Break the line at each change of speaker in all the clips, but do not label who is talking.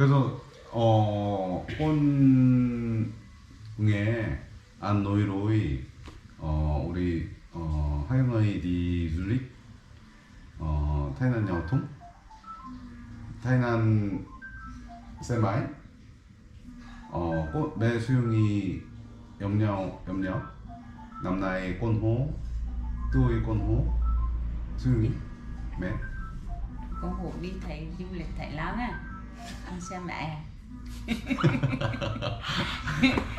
그래서 어 혼궁에 안 노이로이 어 우리 어 하영의 디줄릭 어 타이난 야오통 타이난 세마이 어 꽃, 매 수용이 염려 염려 남나의 꼰호 또의 꼰호 수용이 매.
đi thấy du lịch Thái Lan à ăn xe mẹ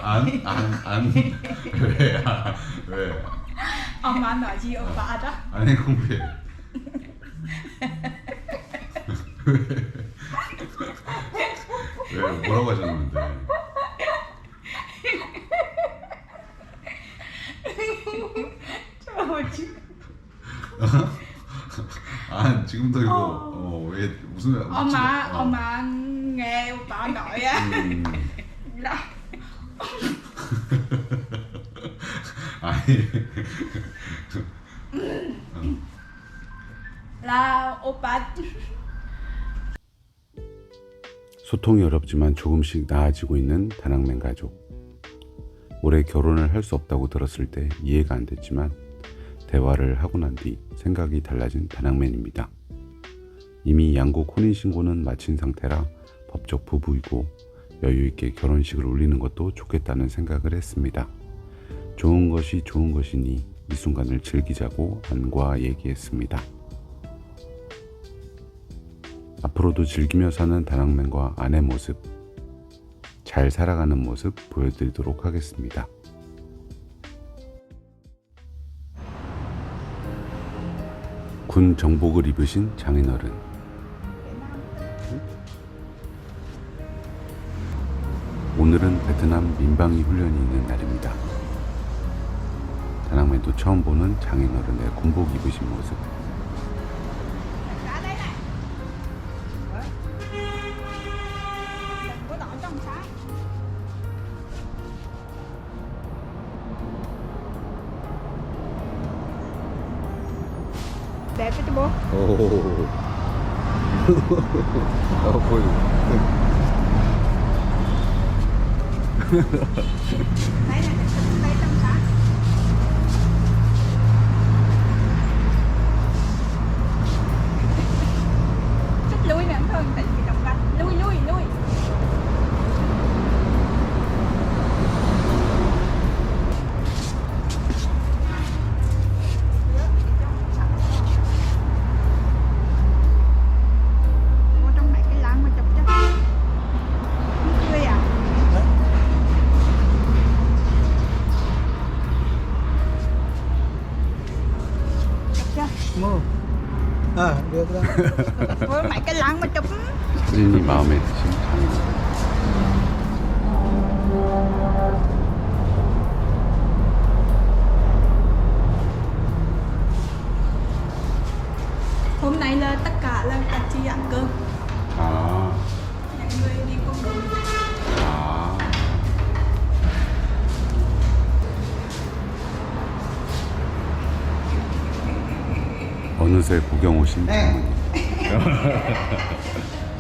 안, 안, 안, 왜, 아, 왜,
엄마 nói gì 오빠 đó
안 해, 공부해. 왜, 왜, 뭐라고 하셨는데?
trời chứ
아, 지금도 이거, 어, 왜, 무슨,
엄마
어.
엄마 nghe á
음,
đó
아니,
là 오빠.
소통이 어렵지만 조금씩 나아지고 있는 다낭맨 가족. 올해 결혼을 할 수 없다고 들었을 때 이해가 안 됐지만 대화를 하고 난 뒤 생각이 달라진 다낭맨입니다. 이미 양국 혼인 신고는 마친 상태라 법적 부부이고 여유 있게 결혼식을 올리는 것도 좋겠다는 생각을 했습니다. 좋은 것이 좋은 것이니 이 순간을 즐기자고 안과 얘기했습니다. 앞으로도 즐기며 사는 다낭맨과 아내 모습, 잘 살아가는 모습 보여드리도록 하겠습니다. 군 정복을 입으신 장인어른. 오늘은 베트남 민방위 훈련이 있는 날입니다. 다낭맨도 처음 보는 장인어른의 군복 입으신 모습.
Đẹp cái bố
오. 어, 보여.
được rồi.
Với mấy cái láng mà chụp
사진이 마음에 드신 장인어른.
Hôm nay là tất cả là cả chị ăn cơm
아,
Những người đi con đường
아.
어느새 구경 오신
네.
장모님.
ハハ
ハハ。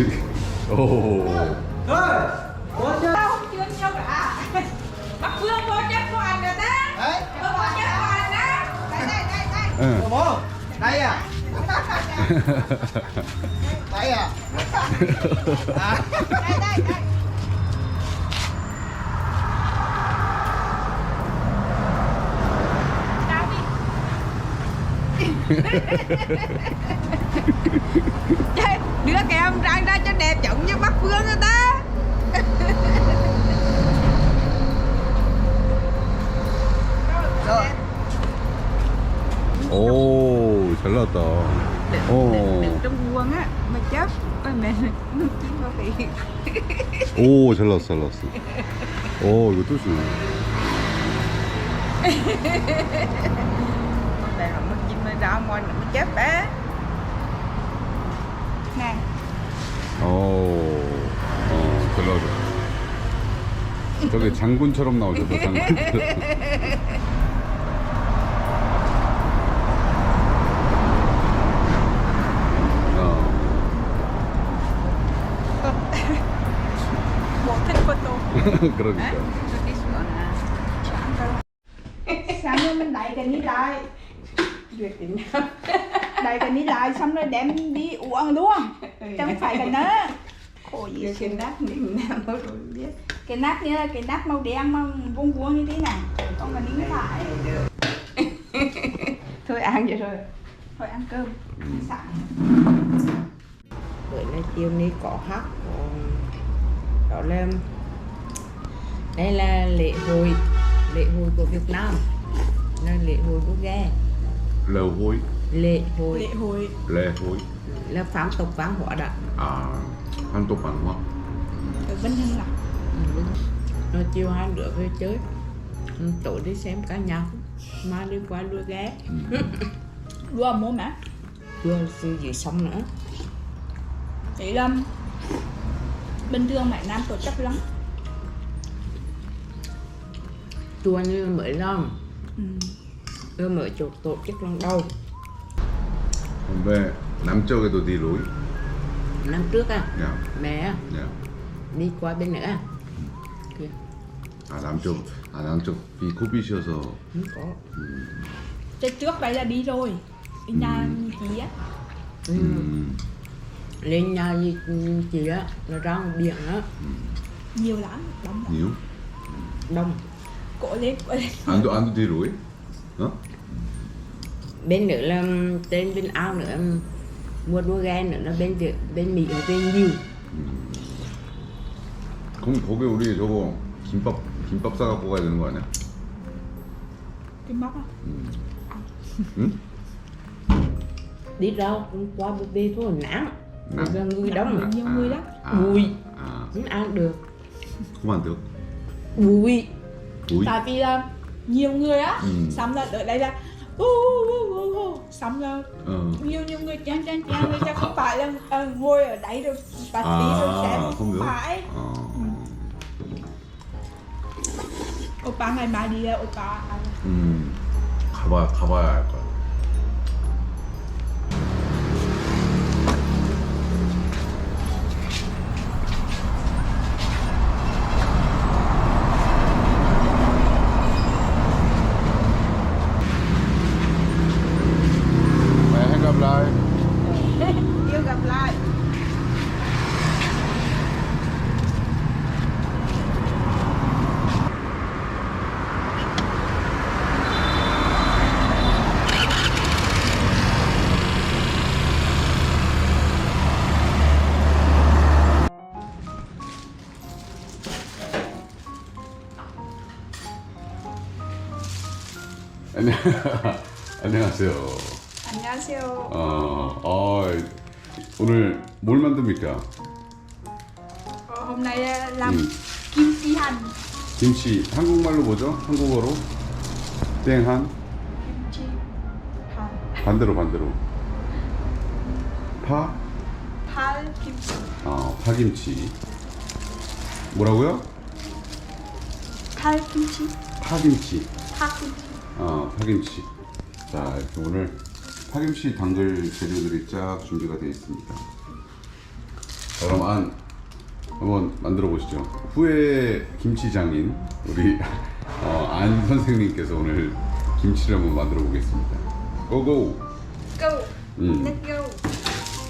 chữ Ồ.
Thôi
Vô không chưa nhau cả. Bác Phương vô chấp có ăn rồi đó
Đấy.
Vô chấp có ăn đó Đây đây đây đây.
Ừ. Đây à. Đây à.
Đây đây đây. Chơi, Đứa kìa em trai ra cho đẹp giống như bác Phương rồi ta.
오, 잘 나왔다. 어.
trong quần á mà chết ôi mẹ nước chín vào
오, 잘 나왔어, 잘 나왔어. 오, 이거 또 주
chết bé Nè
오, 어, 잘 나오죠. 저게 장군처럼 나오죠. 어,
photo
그러니까.
Cho đi xuống à
Sáng nay mình đẩy cái ní lại Việt Nam Đẩy cái ní lại xong rồi đem đi uống luôn Chẳng phải cái nó. Khổ gì
Cái nát mình làm mới rồi biết.
Cái nắp như là cái nắp màu đen màu vuông vuông như thế này. Còn cái ní lại Thôi ăn vậy rồi. Thôi ăn cơm. Sẵn.
Bữa nay chiều nay có hát đó là đây là lễ hội lễ hội của Việt Nam. Là lễ hội của ghe
lê hối.
Lê hội
lê hội
lễ hội
là phong tục văn hóa đó.
À phong tục văn hóa
ở Vinh Hưng à
ừ. rồi chiều hai đứa về chơi. Ừ, Tụi đi xem cả nhà mà đi qua ừ. đua ghé
đua mua mà
đua gì xong nữa.
Chị lâm bình thường mày nam tổ chức lắm.
Chùa như mới năm
ừ.
Rồi mới tổ, tổ chức lần đầu
근데 남쪽에도 네 로이?
năm trước à
야,
mẹ
야.
đi qua bên nữa à kìa
아 남쪽, 아 남쪽 비 고비셔서
không có
Chứ trước đây là đi rồi Đi nhà chị á
ừ.
음,
lên nhà gì chị á là ra ngoài biển á
Nhiều lắm Đông lắm
니요?
đông
Cổ lên cổ lên
안도 안도 네 로이? 어?
bên nữa là tên bên ao nữa mua đua ghe nữa là bên Việt- bên mỹ ở bên nhiều
그럼 거기 우리 저거 김밥 김밥 싸 갖고 가야 되는 거 아니야?
Cái móc á
응?
đi ra cũng qua bên đây thôi nắng
Nắng.
là người đông
Nhiều người lắm
아,
Mùi.
아,
không ăn được
그만 안 돼요?
bụi
로이?
Tại vì là nhiều người á
Ừ.
Xong là ở đây là u, u, u, u, u. Xong là
어.
nhiều nhiều người chen chen chen Người ta không phải là ờ, ngồi ở đấy rồi Bạch tí
À,
rồi xem
không
Không
được.
phải
어.
Oppa ngày mai đi là Oppa ăn
음, 가봐 가봐야 알 거야. 안녕. 안녕하세요.
안녕하세요
어, 어, 오늘 뭘 만듭니까?
Ờ, Hôm nay làm
음, 김치 한국말로 뭐죠? 한국어로 땡한
chi hành
반대로 반대로 파,
kim chi
어, 파김치 뭐라고요?
Kim chi
파김치
kim chi
어, 파김치. 자 이렇게 오늘 파김치 담글 재료들이 쫙 준비가 되어 있습니다. 자, 그럼 안 한번 만들어 보시죠. 후에 김치장인 우리 어, 안 선생님께서 오늘 김치를 한번 만들어 보겠습니다. 고고! 음.
Let's go!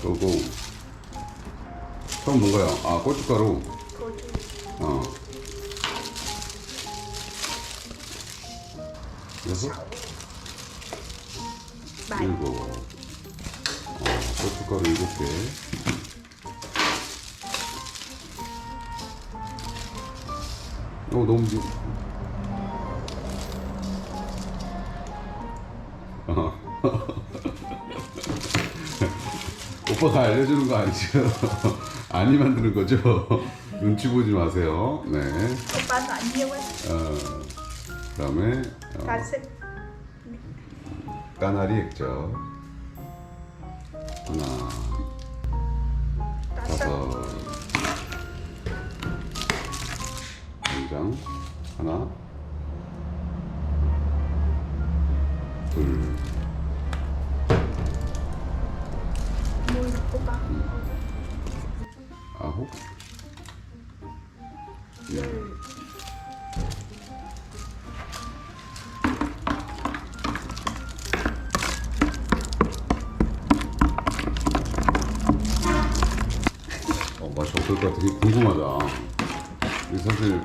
고고! 처음 뭔가요? 아 고춧가루.
고추.
어 여섯
Bảy
일곱 어, 고춧가루 일곱 개 어, 너무 지 어. 오빠가 알려주는 거 아니죠? 아, 많이 만드는 거죠. 눈치 보지 마세요. 네.
오빠 nói nhiều ấy
어, 그다음에
sẽ
까나리 액젓. 하나, 다섯, 된장. 하나, 둘, 아홉, 맛이 어떨 것 같아? 되게 궁금하다. 사실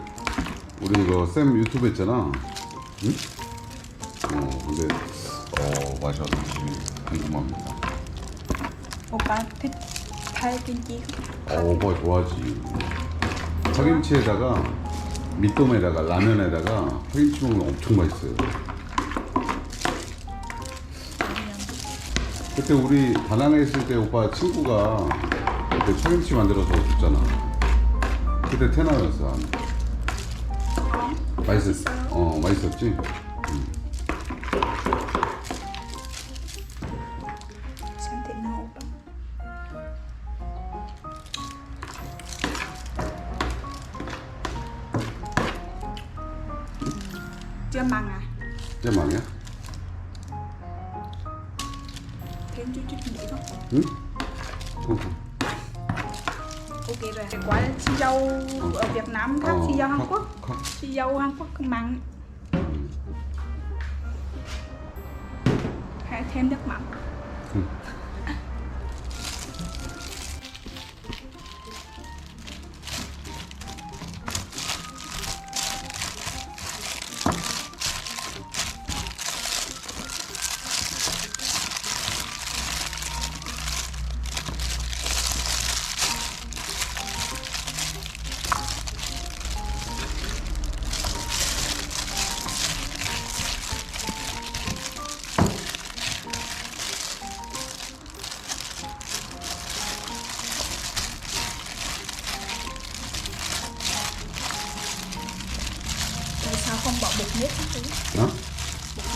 우리 이거 쌤 유튜브 했잖아. 응? 어, 근데 어, 맛이 어떨지 궁금합니다.
오빠 thích thay kimchi không?
어, 오빠 좋아하지. 파김치에다가 밑돔에다가 라면에다가 파김치 먹으면 엄청 맛있어요. 그때 우리 다낭에 있을 때 오빠 친구가 그때 파김치 만들어서 줬잖아. 그때 테너였어. 맛있었어. 어, 맛있었지?
chưa mặn à
진짜 많이야?
thêm chút chút nữa không
응? 어,
ok rồi cái quả xì dầu ở Việt Nam khác xì dầu Hàn
각-
Quốc.
각-
xì dầu Hàn Quốc mặn. Hay thêm nước mắm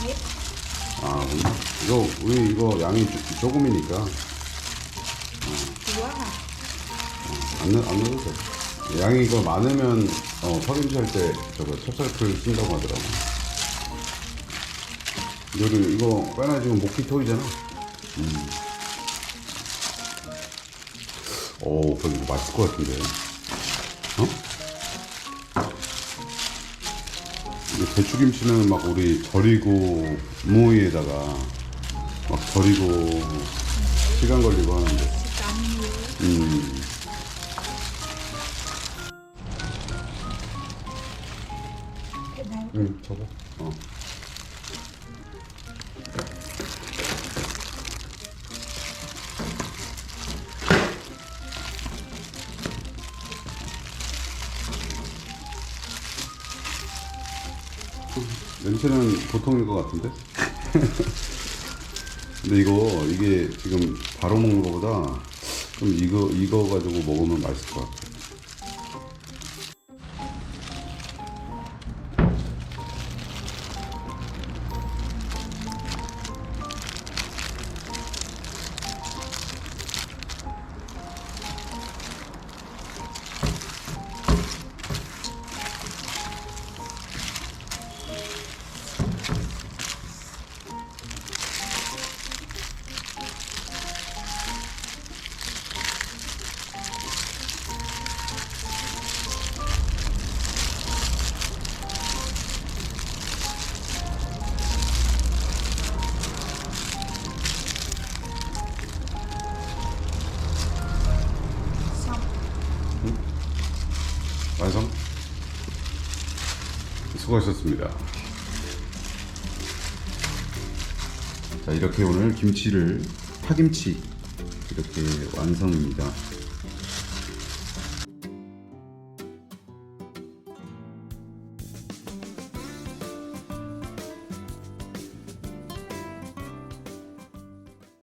nếp
아, 이거 우리 이거 양이 조- 조금이니까
quá à
안, 넣, 안 넣어도 돼. 양이 이거 많으면 어, 파김치 할 때 저거 찹쌀풀 쓴다고 하더라고. 요리 이거 빼나 지금 모키토이잖아. 음. 오, 그거 이거 맛있을 것 같은데. 배추김치는 막 우리 절이고 무에다가 막 절이고 시간 걸리고 하는데. 음.
thế nào
응, 저거. 어. 냄새는 보통일 것 같은데? 근데 이거 이게 지금 바로 먹는 것보다 좀 이거 이거 가지고 먹으면 맛있을 것 같아. 완성? 수고하셨습니다. 자, 이렇게 오늘 김치를, 파김치, 이렇게 완성입니다.